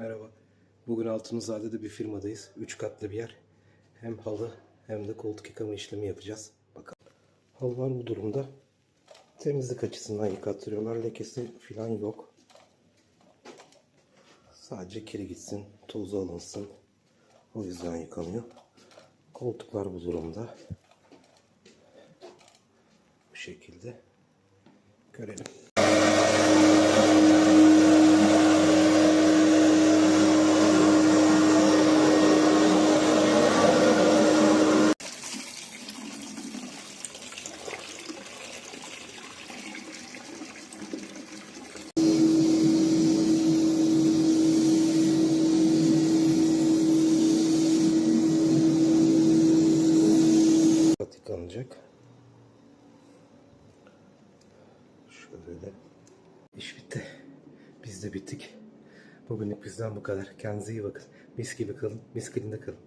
Merhaba. Bugün Altunizade'de bir firmadayız. Üç katlı bir yer. Hem halı hem de koltuk yıkama işlemi yapacağız. Bakalım. Halılar bu durumda. Temizlik açısından yıkattırıyorlar. Lekesi falan yok. Sadece kiri gitsin, tozu alınsın. O yüzden yıkanıyor. Koltuklar bu durumda. Bu şekilde. Görelim. Kat yıkanacak. Şöyle. İş bitti. Biz de bittik. Bugünlük bizden bu kadar. Kendinize iyi bakın. Mis gibi kalın. Mis kalın kalın.